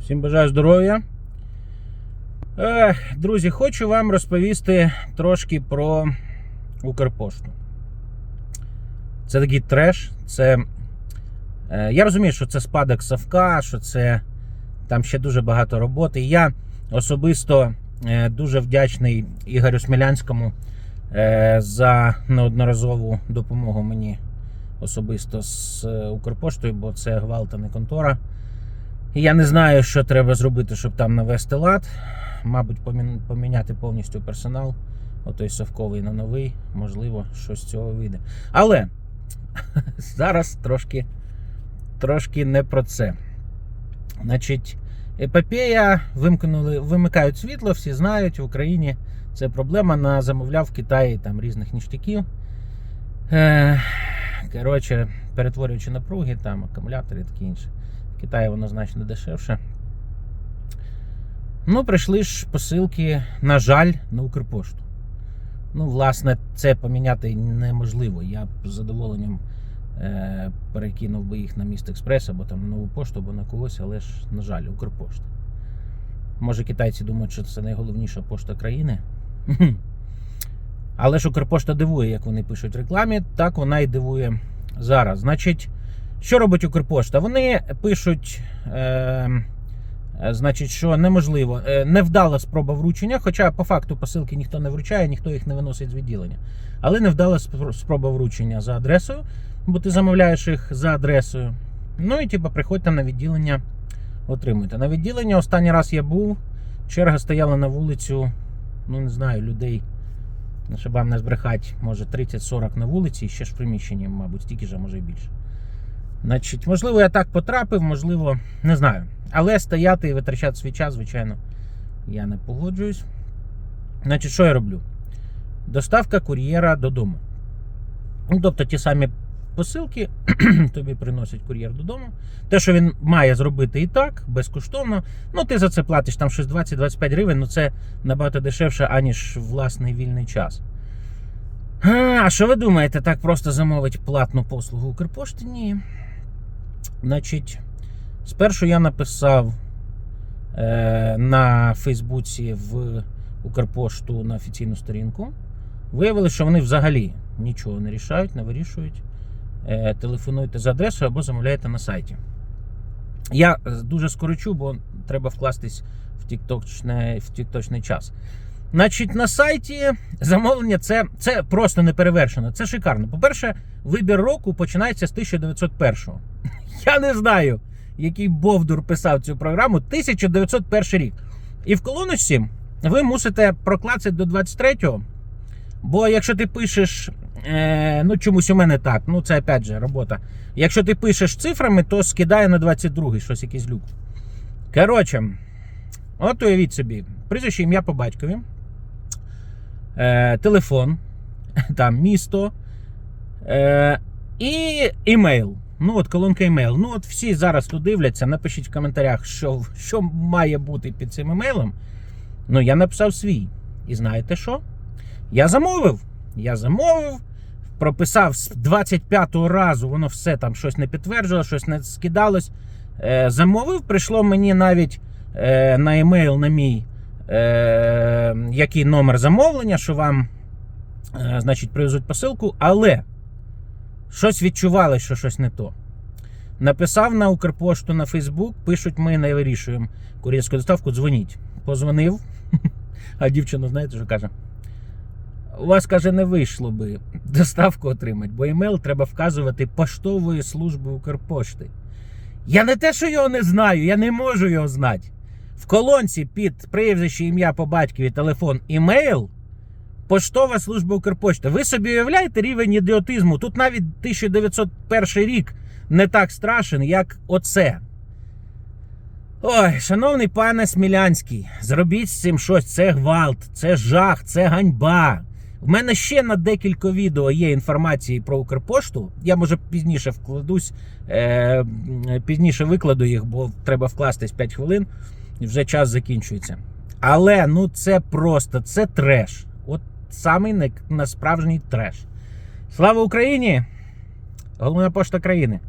Всім бажаю здоров'я. Ех, Друзі, хочу вам розповісти трошки про Укрпошту. Це такий треш. Це, е, я розумію, що це спадок Савка, що це там ще дуже багато роботи. Я особисто е, дуже вдячний Ігорю Смілянському е, за неодноразову допомогу мені особисто з е, Укрпоштою, бо це гвалт, а не контора. Я не знаю, що треба зробити, щоб там навести лад. Мабуть, поміняти повністю персонал. Отой совковий на новий, можливо, щось з цього вийде. Але зараз трошки, трошки не про це. Значить, епопея вимкнули, вимикають світло, всі знають, в Україні це проблема. На замовляв в Китаї там різних ніштяків. Е, коротше, перетворюючи напруги, там акумулятори і таке інше. В Китаї воно значно дешевше. Ну, прийшли ж посилки, на жаль, на Укрпошту. Ну, власне, це поміняти неможливо. Я б з задоволенням е, перекинув би їх на міст Експрес або там нову пошту, або на когось, але ж, на жаль, Укрпошта. Може, китайці думають, що це найголовніша пошта країни. Але ж Укрпошта дивує, як вони пишуть рекламі, так вона і дивує зараз. Значить, що робить Укрпошта? Вони пишуть, е, е, значить, що неможливо, е, невдала спроба вручення, хоча по факту посилки ніхто не вручає, ніхто їх не виносить з відділення. Але невдала спроба вручення за адресою, бо ти замовляєш їх за адресою. Ну і типу, приходьте на відділення, отримуйте. На відділення останній раз я був, черга стояла на вулицю, ну не знаю, людей. Щоб вам не збрехати, може 30-40 на вулиці і ще ж в приміщенні, мабуть, стільки ж, а може і більше. Значить, можливо, я так потрапив, можливо, не знаю. Але стояти і витрачати свій час, звичайно, я не погоджуюсь. Значить, що я роблю? Доставка кур'єра додому. Ну, тобто ті самі посилки тобі приносить кур'єр додому. Те, що він має зробити і так, безкоштовно. Ну, ти за це платиш там щось 20-25 гривень, ну це набагато дешевше, аніж власний вільний час. А що ви думаєте, так просто замовить платну послугу Укрпошти? Ні. Значить, спершу я написав е, на Фейсбуці в Укрпошту на офіційну сторінку. Виявилося, що вони взагалі нічого не рішають, не вирішують. Е, телефонуйте за адресою або замовляєте на сайті. Я е, дуже скорочу, бо треба вкластись в тікточний, в тікточний час. Значить, на сайті замовлення це, це просто неперевершено. Це шикарно. По-перше, вибір року починається з 1901-го. Я не знаю, який Бовдур писав цю програму. 1901 рік. І в колоночці ви мусите проклацати до 23-го. Бо якщо ти пишеш, е, ну чомусь у мене так, ну це опять же робота. Якщо ти пишеш цифрами, то скидає на 22-й щось якийсь люк. Коротше, от уявіть собі, прізвище ім'я по батькові, е, телефон, там місто е, і імейл. Ну, от колонка імейл. Ну, от всі зараз тут дивляться, напишіть в коментарях, що, що має бути під цим імейлом. Ну, я написав свій. І знаєте що? Я замовив. Я замовив, прописав з 25-го разу, воно все там щось не підтверджувало, щось не скидалось. Е, замовив, прийшло мені навіть е, на емейл на мій е, який номер замовлення, що вам, е, значить, привезуть посилку, але щось відчували, що щось не то. Написав на Укрпошту на Фейсбук, пишуть, ми не вирішуємо кур'єрську доставку, дзвоніть. Позвонив, а дівчина, знаєте, що каже? У вас, каже, не вийшло би доставку отримати, бо емейл треба вказувати поштової служби Укрпошти. Я не те, що його не знаю, я не можу його знати. В колонці під прізвище, ім'я по батькові, телефон, імейл, поштова служба Укрпошти. Ви собі уявляєте рівень ідіотизму? Тут навіть 1901 рік не так страшен, як оце. Ой, шановний пане Смілянський, зробіть з цим щось. Це гвалт, це жах, це ганьба. В мене ще на декілька відео є інформації про Укрпошту. Я може пізніше вкладусь, е, пізніше викладу їх, бо треба вкластись 5 хвилин, і вже час закінчується. Але ну це просто це треш. Самий насправжній на справжній треш. Слава Україні! Головна пошта країни.